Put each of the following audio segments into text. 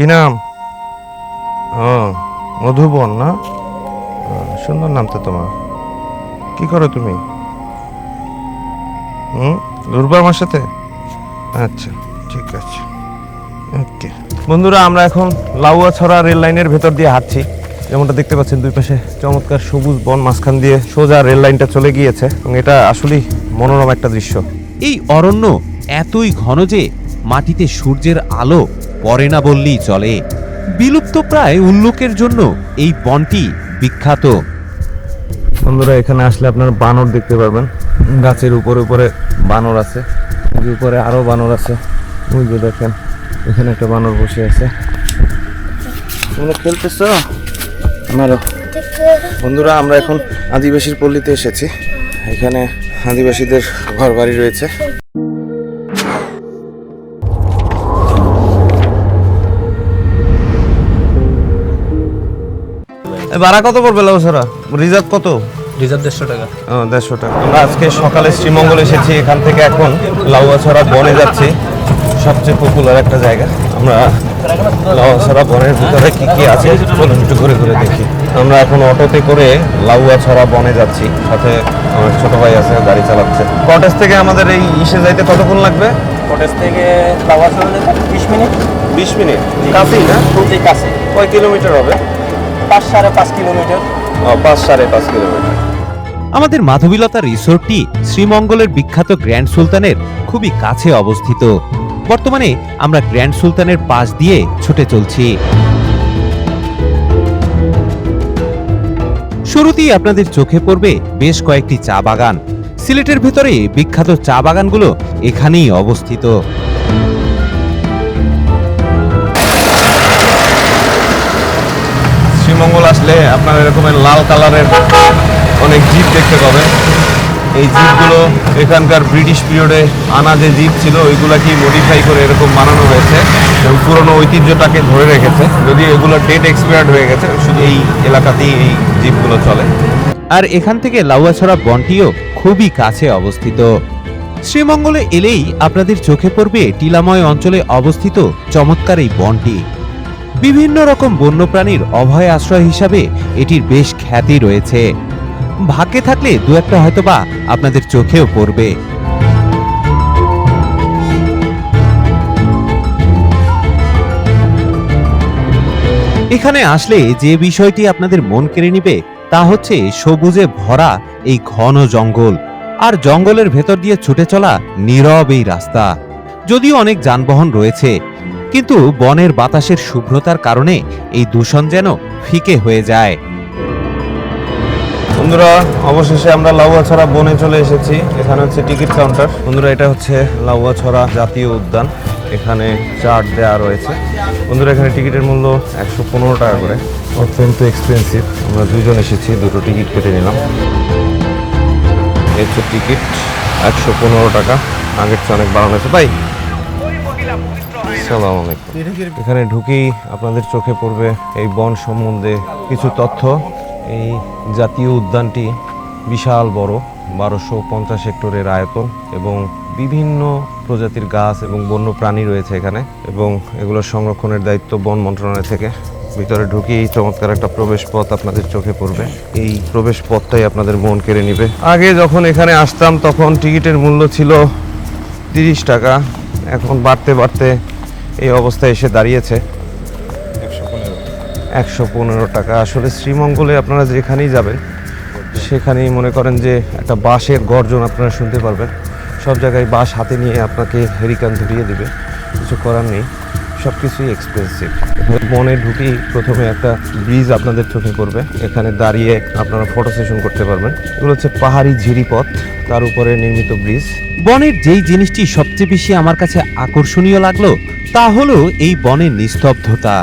কি নাম? মধুবন না? সুন্দর নাম তো তোমার। কি করো তুমি? হুম? ঘুরবো আমার সাথে? আচ্ছা ঠিক আছে। ওকে। বন্ধুরা, আমরা এখন লাউয়া ছড়া রেল লাইনের ভেতর দিয়ে হাঁটছি। যেমনটা দেখতে পাচ্ছেন, দুই পাশে চমৎকার সবুজ বন, মাঝখান দিয়ে সোজা রেল লাইনটা চলে গিয়েছে। এবং এটা আসলেই মনোরম একটা দৃশ্য। এই অরণ্য এতই ঘন যে মাটিতে সূর্যের আলো পড়ে না বললেই চলে। বিলুপ্ত প্রায় উল্লুকের জন্য এই বনটি বিখ্যাত। বন্ধুরা, এখানে আসলে আপনার বানর দেখতে পারবেন। গাছের উপরে উপরে বানর আছে উপরে আরও বানর আছে। ওই যে দেখেন, এখানে একটা বানর বসে আছে। তোমরা খেলতেছ? আমারও বন্ধুরা, আমরা এখন আদিবাসীর পল্লীতে এসেছি। এখানে আদিবাসীদের ঘর বাড়ি রয়েছে। ভাড়া কত পড়বে লাউসারা রিজার্ভ কত? রিজার্ভ দেড়শো টাকা। দেড়শো টাকা। আমরা আজকে সকালে শ্রীমঙ্গল এসেছি এখান থেকে এখন লাউয়াছড়া বনে যাচ্ছি। সবচেয়ে পপুলার একটা জায়গা। আমরা লাউয়াছড়া বনের ভিতরে কি কি আছে চলুন একটু ঘুরে ঘুরে দেখি। আমরা এখন অটোতে করে লাউয়াছড়া বনে যাচ্ছি। সাথে আমার ছোট ভাই আছে গাড়ি চালাচ্ছে। কটেজ থেকে আমাদের এই ইসে যাইতে কতক্ষণ লাগবে? কটেজ থেকে বিশ মিনিট। বিশ মিনিট। কাছেই না? খুবই কাছে কয় কিলোমিটার হবে? পাঁচ সাড়ে পাঁচ কিলোমিটার। পাঁচ সাড়ে পাঁচ কিলোমিটার। আমাদের মাধবীলতা রিসোর্টটি শ্রীমঙ্গলের বিখ্যাত গ্র্যান্ড সুলতানের খুবই কাছে অবস্থিত। বর্তমানে আমরা গ্র্যান্ড সুলতানের পাশ দিয়ে ছুটে চলছি। শুরুতেই আপনাদের চোখে পড়বে বেশ কয়েকটি চা বাগান। সিলেটের ভেতরে বিখ্যাত চা বাগানগুলো এখানেই অবস্থিত। আসলে আপনার এরকমের লাল কালারের অনেক জিপ দেখতে পাবেন। এই জিপগুলো এখানকার ব্রিটিশ পিরিয়ডে আনা যে জিপ ছিল ওইগুলাকে মডিফাই করে এরকম বানানো হয়েছে এবং পুরনো ঐতিহ্যটাকে ধরে রেখেছে? যদি এগুলো ডেট এক্সপায়ার্ড হয়ে গেছে, শুধু এই এলাকাতেই এই জিপগুলো চলে। আর এখান থেকে লাউয়াছড়া বনটিও খুবই কাছে অবস্থিত। শ্রীমঙ্গলে এলেই আপনাদের চোখে পড়বে টিলাময় অঞ্চলে অবস্থিত চমৎকার এই বনটি। বিভিন্ন রকম বন্যপ্রাণীর অভয় আশ্রয় হিসাবে এটির বেশ খ্যাতি রয়েছে। ভাগ্যে থাকলে দু একটা হয়তোবা আপনাদের চোখেও পড়বে। এখানে আসলে যে বিষয়টি আপনাদের মন কেড়ে নিবে, তা হচ্ছে সবুজে ভরা এই ঘন জঙ্গল। আর জঙ্গলের ভেতর দিয়ে ছুটে চলা নীরব এই রাস্তা। যদিও অনেক যানবাহন রয়েছে কিন্তু বনের বাতাসের শুভ্রতার কারণে এই দূষণ যেন ফিকে হয়ে যায়। বন্ধুরা, অবশেষে আমরা লাউয়াছড়া বনে চলে এসেছি। এখানে হচ্ছে টিকিট কাউন্টার। বন্ধুরা, এটা হচ্ছে লাউয়াছড়া জাতীয় উদ্যান। এখানে চার্ট দেওয়া রয়েছে। বন্ধুরা, এখানে টিকিটের মূল্য একশো পনেরো টাকা করে। অত্যন্ত এক্সপেন্সিভ আমরা দুজন এসেছি, দুটো টিকিট কেটে নিলাম। এই টিকিট, একশো পনেরো টাকা। আগের চেয়ে অনেক বাড়ানো হয়েছে ভাই আলাইকুম। এখানে ঢুকেই আপনাদের চোখে পড়বে এই বন সম্বন্ধে কিছু তথ্য। এই জাতীয় উদ্যানটি বিশাল বড়, বারোশো পঞ্চাশ হেক্টরের আয়তন এবং বিভিন্ন প্রজাতির গাছ এবং বন্য প্রাণী রয়েছে এখানে এবং এগুলো সংরক্ষণের দায়িত্ব বন মন্ত্রণালয় থেকে। ভিতরে ঢুকেই চমৎকার একটা প্রবেশ পথ আপনাদের চোখে পড়বে। এই প্রবেশ পথটাই আপনাদের মন কেড়ে নিবে। আগে যখন এখানে আসতাম তখন টিকিটের মূল্য ছিল তিরিশ টাকা, এখন বাড়তে বাড়তে এই অবস্থায় এসে দাঁড়িয়েছে। একশো পনেরো। টাকা। আসলে শ্রীমঙ্গলে আপনারা যেখানেই যাবেন, সেখানেই মনে করেন যে একটা বাঁশের গর্জন আপনারা শুনতে পারবেন। সব জায়গায় বাঁশ হাতে নিয়ে আপনাকে হেরিকান ধরিয়ে দেবে। কিছু করার নেই। সব কিছুই এক্সপেন্সিভ মনে ঢুকেই প্রথমে একটা ব্রিজ আপনাদের চোখে পড়বে। এখানে দাঁড়িয়ে আপনারা ফটো সেশন করতে পারবেন। এগুলো হচ্ছে পাহাড়ি ঝিরিপথ, তার উপরে নির্মিত ব্রিজ বনের যেই জিনিসটি সবচেয়ে বেশি আমার কাছে আকর্ষণীয় লাগল, তা হলো এই বনের নিস্তব্ধতা।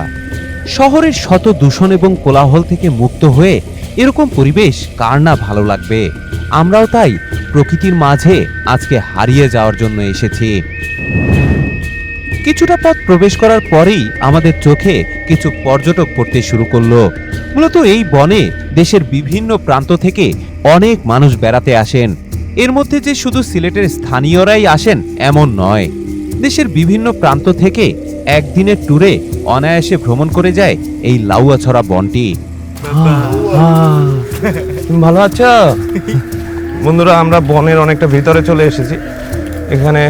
শহরের শত দূষণ এবং কোলাহল থেকে মুক্ত হয়ে এরকম পরিবেশ কার না ভালো লাগবে? আমরাও তাই প্রকৃতির মাঝে আজকে হারিয়ে যাওয়ার জন্য এসেছি। কিছুটা পথ প্রবেশ করার পরেই আমাদের চোখে কিছু পর্যটক পড়তে শুরু করল। মূলত এই বনে দেশের বিভিন্ন প্রান্ত থেকে অনেক মানুষ বেড়াতে আসেন। এর মধ্যে যে শুধু সিলেটের স্থানীয়রাই আসেন এমন নয়। দেশের বিভিন্ন প্রান্ত থেকে একদিনের ট্যুরে অনায়াসে ভ্রমণ করে যায় এই লাউয়াছড়া বনটি। তুমি ভালো আছো? বন্ধুরা আমরা বনের অনেকটা ভিতরে চলে এসেছি। এখানে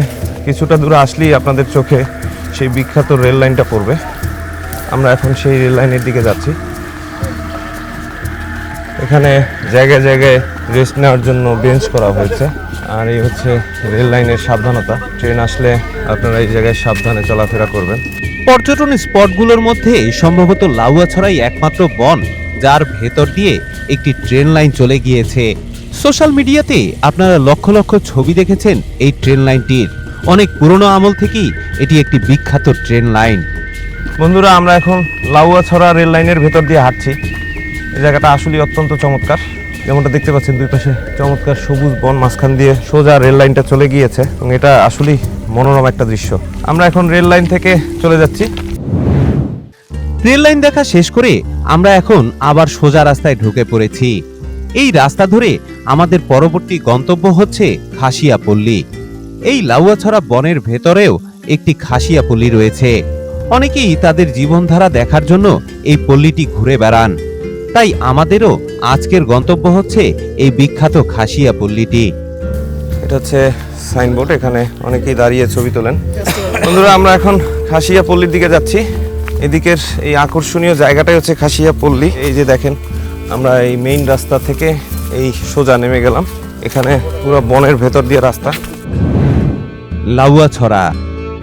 কিছুটা দূরে আসলেই আপনাদের চোখে সেই বিখ্যাত রেল লাইনটা পড়বে। আমরা এখন সেই রেল লাইনের দিকে যাচ্ছি। এখানে জায়গায় জায়গায় রেস্ট নেওয়ার জন্য বেঞ্চ করা হয়েছে। আর এই হচ্ছে রেল লাইনের সাবধানতা। ট্রেন আসলে আপনারা এই জায়গায় সাবধানে চলাফেরা করবেন। পর্যটন স্পটগুলোর মধ্যে সম্ভবত লাউয়া লাউয়াছড়াই একমাত্র বন, যার ভেতর দিয়ে একটি ট্রেন লাইন চলে গিয়েছে। সোশ্যাল মিডিয়াতে আপনারা লক্ষ লক্ষ ছবি দেখেছেন এই ট্রেন লাইনটির। অনেক পুরনো আমল থেকেই এটি একটি বিখ্যাত ট্রেন লাইন। বন্ধুরা আমরা এখন লাউয়াছড়া রেল লাইনের ভেতর দিয়ে হাঁটছি। এই জায়গাটা আসলে অত্যন্ত চমৎকার। যেমনটা দেখতে পাচ্ছেন দুই পাশে চমৎকার সবুজ বন মাঝখান দিয়ে সোজা রেল লাইনটা চলে গিয়েছে এবং এটা আসলেই মনোরম একটা দৃশ্য। আমরা এখন রেল লাইন থেকে চলে যাচ্ছি। রেল লাইন দেখা শেষ করে আমরা এখন আবার সোজা রাস্তায় ঢুকে পড়েছি। এই রাস্তা ধরে আমাদের পরবর্তী গন্তব্য হচ্ছে খাসিয়াপল্লী। এই লাউয়াছড়া বনের ভেতরেও একটি খাসিয়া পল্লী রয়েছে। অনেকেই তাদের জীবনধারা দেখার জন্য এই পল্লীটি ঘুরে বেড়ান। তাই আমাদেরও আজকের গন্তব্য হচ্ছে এই বিখ্যাত খাসিয়া পল্লীটি। এটা হচ্ছে সাইনবোর্ড, এখানে অনেকেই দাঁড়িয়ে ছবি তোলেন। বন্ধুরা, আমরা এখন খাসিয়া পল্লীর দিকে যাচ্ছি। এদিকের এই আকর্ষণীয় জায়গাটাই হচ্ছে খাসিয়া পল্লী। এই যে দেখেন, আমরা এই মেইন রাস্তা থেকে এই সোজা নেমে গেলাম। এখানে পুরো বনের ভেতর দিয়ে রাস্তা। লাউয়াছড়া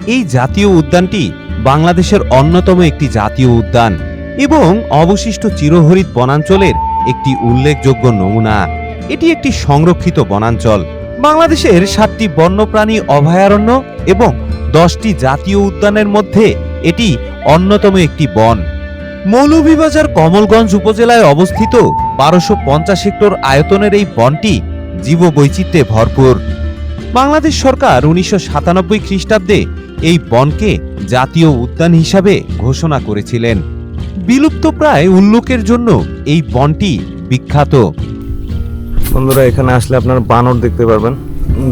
এই জাতীয় উদ্যানটি বাংলাদেশের অন্যতম একটি জাতীয় উদ্যান এবং অবশিষ্ট চিরহরিত বনাঞ্চলের একটি উল্লেখযোগ্য নমুনা। এটি একটি সংরক্ষিত বনাঞ্চল। বাংলাদেশের সাতটি বন্যপ্রাণী অভয়ারণ্য এবং দশটি জাতীয় উদ্যানের মধ্যে এটি অন্যতম একটি বন। মৌলভীবাজার কমলগঞ্জ উপজেলায় অবস্থিত বারোশো পঞ্চাশ হেক্টর আয়তনের এই বনটি জীববৈচিত্র্যে ভরপুর। বাংলাদেশ সরকার উনিশশো সাতানব্বই খ্রিস্টাব্দে এই বনকে জাতীয় উদ্যান হিসাবে ঘোষণা করেছিলেন। বিলুপ্তপ্রায় উল্লুকের জন্য এই বনটি বিখ্যাত। বন্ধুরা এখানে আসলে আপনারা বানর দেখতে পারবেন।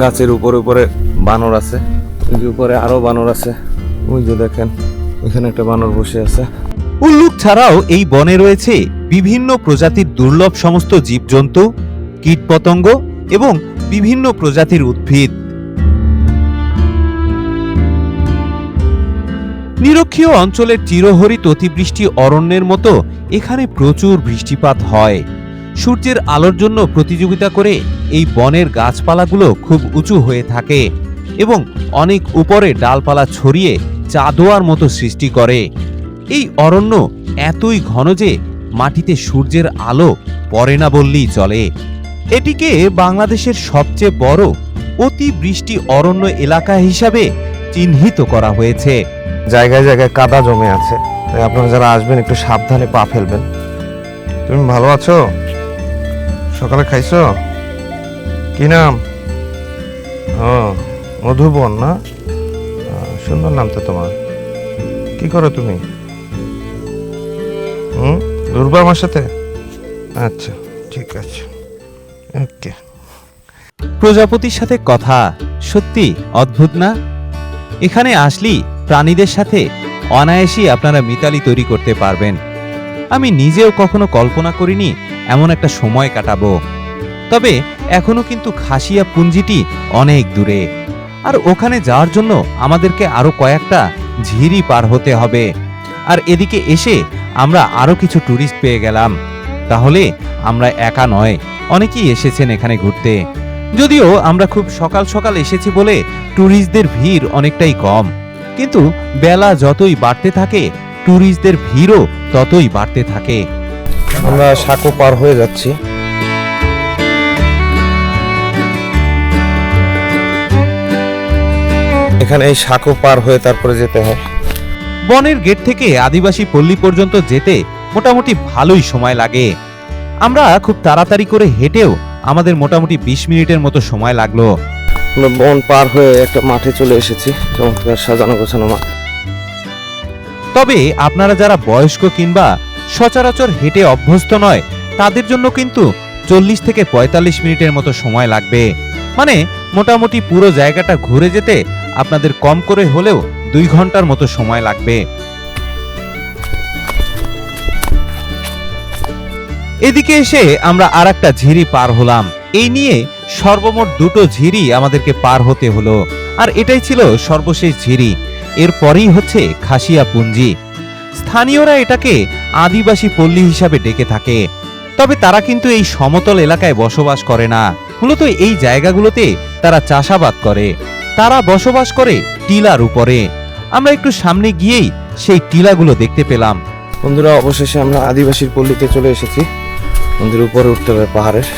গাছের উপরে উপরে বানর আছে উপরে আরও বানর আছে। ওই যে দেখেন ওইখানে একটা বানর বসে আছে। উল্লুক ছাড়াও এই বনে রয়েছে বিভিন্ন প্রজাতির দুর্লভ সমস্ত জীবজন্তু কীটপতঙ্গ এবং বিভিন্ন প্রজাতির উদ্ভিদ। নিরক্ষীয় অঞ্চলের চিরহরিত অতিবৃষ্টি অরণ্যের মতো এখানে প্রচুর বৃষ্টিপাত হয়। সূর্যের আলোর জন্য প্রতিযোগিতা করে এই বনের গাছপালাগুলো খুব উঁচু হয়ে থাকে এবং অনেক উপরে ডালপালা ছড়িয়ে চাঁদোয়ার মতো সৃষ্টি করে। এই অরণ্য এতই ঘন যে মাটিতে সূর্যের আলো পড়ে না বললেই চলে। এটিকে বাংলাদেশের সবচেয়ে বড় অতি বৃষ্টি অরণ্য এলাকা হিসাবে চিহ্নিত করা হয়েছে। জায়গায় জায়গায় কাদা জমে আছে। তাই আপনারা যারা আসবেন, একটু সাবধানে পা ফেলবেন। তুমি ভালো আছো? সকালে খাইছো? কি নাম? ও, মধুবন না? সুন্দর নাম তো তোমার। কি করো তুমি? হুম? ঘুরবো আমার সাথে? আচ্ছা ঠিক আছে। ওকে প্রজাপতির সাথে কথা সত্যি অদ্ভুত না? এখানে আসলেই প্রাণীদের সাথে অনায়াসই আপনারা মিতালি তৈরি করতে পারবেন। আমি নিজেও কখনো কল্পনা করিনি এমন একটা সময় কাটাবো। তবে এখনও কিন্তু খাসিয়া পুঞ্জিটি অনেক দূরে। আর ওখানে যাওয়ার জন্য আমাদেরকে আরও কয়েকটা ঝিরি পার হতে হবে। আর এদিকে এসে আমরা আরও কিছু ট্যুরিস্ট পেয়ে গেলাম। তাহলে আমরা একা নয় অনেকেই এসেছেন এখানে ঘুরতে। যদিও আমরা খুব সকাল সকাল এসেছি বলে ট্যুরিস্টদের ভিড় অনেকটাই কম। কিন্তু বেলা যতই বাড়তে থাকে ট্যুরিস্টদের ভিড়ও ততই বাড়তে থাকে। আমরা সাঁকো পার হয়ে যাচ্ছি। এখানে এই সাঁকো পার হয়ে তারপরে যেতে হয়। বনের গেট থেকে আদিবাসী পল্লী পর্যন্ত যেতে মোটামুটি ভালোই সময় লাগে। আমরা খুব তাড়াতাড়ি করে হেঁটেও আমাদের মোটামুটি বিশ মিনিটের মতো সময় লাগল। আমরা বন পার হয়ে একটা মাঠে চলে এসেছি চমৎকার সাজানো গোছানো মাঠ। তবে আপনারা যারা বয়স্ক কিংবা সচরাচর হেঁটে অভ্যস্ত নয় তাদের জন্য কিন্তু চল্লিশ থেকে পঁয়তাল্লিশ মিনিটের মতো সময় লাগবে। মানে মোটামুটি পুরো জায়গাটা ঘুরে যেতে আপনাদের কম করে হলেও দুই ঘণ্টার মতো সময় লাগবে। এদিকে এসে আমরা আর একটা ঝিরি পার হলাম। এই নিয়ে সর্বমোট দুটো ঝিরি আমাদেরকে পার হতে হলো। আর এটাই ছিল সর্বশেষ ঝিরি। এরপরেই হচ্ছে খাসিয়া পুঞ্জি। স্থানীয়রা এটাকে আদিবাসী পল্লী হিসাবে ডেকে থাকে। তবে তারা কিন্তু এই সমতল এলাকায় বসবাস করে না। মূলত এই জায়গাগুলোতে তারা চাষাবাদ করে। তারা বসবাস করে টিলার উপরে। আমরা একটু সামনে গিয়েই সেই টিলাগুলো দেখতে পেলাম। বন্ধুরা, অবশেষে আমরা আদিবাসীর পল্লীতে চলে এসেছি। মন্দির উপরে উঠতে হবে, পাহাড়ের।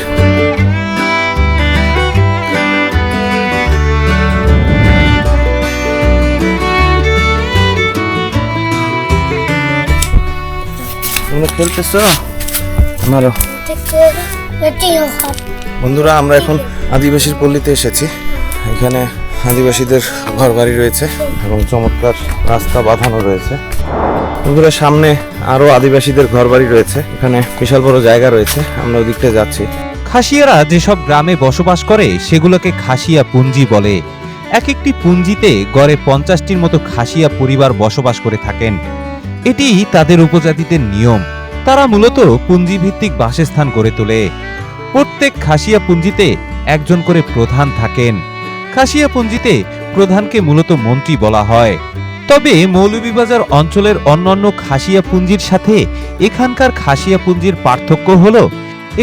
বন্ধুরা, আমরা এখন আদিবাসীর পল্লীতে এসেছি। এখানে আদিবাসীদের ঘর বাড়ি রয়েছে এবং চমৎকার রাস্তা বাঁধানো রয়েছে। বন্ধুরা, সামনে আরও আদিবাসীদের ঘর বাড়ি রয়েছে। এখানে বিশাল বড় জায়গা রয়েছে। আমরা ওই দিকটা যাচ্ছি। খাসিয়ারা যেসব গ্রামে বসবাস করে, সেগুলোকে খাসিয়া পুঞ্জি বলে। এক একটি পুঞ্জিতে গড়ে পঞ্চাশটির মতো খাসিয়া পরিবার বসবাস করে থাকেন। এটি তাদের উপজাতিদের নিয়ম। তারা মূলত পুঞ্জিভিত্তিক বাসস্থান গড়ে তোলে। প্রত্যেক খাসিয়া পুঞ্জিতে একজন করে প্রধান থাকেন। খাসিয়া পুঞ্জিতে প্রধানকে মূলত মন্ত্রী বলা হয়। তবে মৌলভীবাজার অঞ্চলের অন্যান্য খাসিয়া পুঞ্জির সাথে এখানকার খাসিয়া পুঞ্জির পার্থক্য হলো,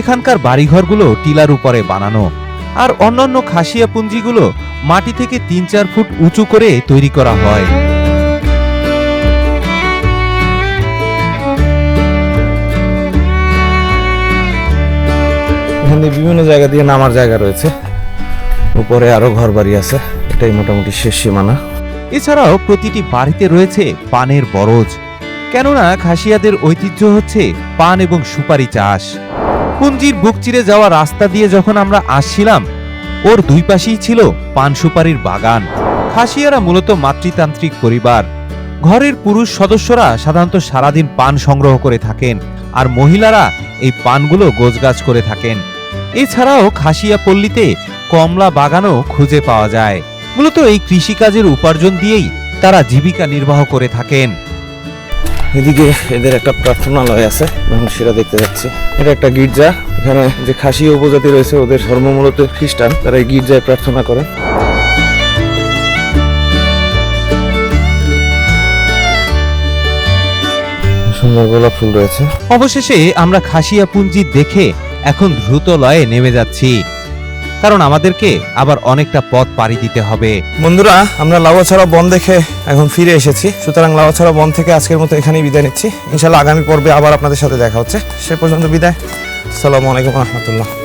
এখানকার বাড়িঘরগুলো টিলার উপরে বানানো। আর অন্যান্য খাসিয়া পুঞ্জিগুলো মাটি থেকে তিন চার ফুট উঁচু করে তৈরি করা হয়। এখানে বিভিন্ন জায়গা দিয়ে নামার জায়গা রয়েছে। উপরে আরও ঘর বাড়ি আছে। এটাই মোটামুটি শেষ সীমানা। এছাড়াও প্রতিটি বাড়িতে রয়েছে পানের বরজ। কেননা খাসিয়াদের ঐতিহ্য হচ্ছে পান এবং সুপারি চাষ। পুঞ্জির বুক চিরে যাওয়া রাস্তা দিয়ে যখন আমরা আসছিলাম, ওর দুই পাশেই ছিল পান সুপারির বাগান। খাসিয়ারা মূলত মাতৃতান্ত্রিক পরিবার। ঘরের পুরুষ সদস্যরা সাধারণত সারাদিন পান সংগ্রহ করে থাকেন আর মহিলারা এই পানগুলো গোছগাছ করে থাকেন। এছাড়াও খাসিয়া পল্লীতে কমলা বাগানও খুঁজে পাওয়া যায়। মূলত এই কৃষিকাজের উপার্জন দিয়েই তারা জীবিকা নির্বাহ করে থাকেন। এদিকে এদের একটা প্রার্থনালয় আছে এখন সেটা দেখতে যাচ্ছি। এটা একটা গির্জা এখানে যে খাসি উপজাতি রয়েছে ওদের ধর্ম মূলত খ্রিস্টান তারা এই গির্জায় প্রার্থনা করে সুন্দর গোলাপ ফুল রয়েছে। অবশেষে আমরা খাসিয়া পুঞ্জি দেখে এখন দ্রুত লয়ে নেমে যাচ্ছি। কারণ আমাদেরকে আবার অনেকটা পথ পাড়ি দিতে হবে। বন্ধুরা, আমরা লাউয়াছড়া বন দেখে এখন ফিরে এসেছি। সুতরাং লাউয়াছড়া বন থেকে আজকের মতো এখানেই বিদায় নিচ্ছি। ইনশাল্লাহ আগামী পর্বে আবার আপনাদের সাথে দেখা হচ্ছে। সে পর্যন্ত বিদায়। আসসালামু আলাইকুম রহমতুল্লাহ।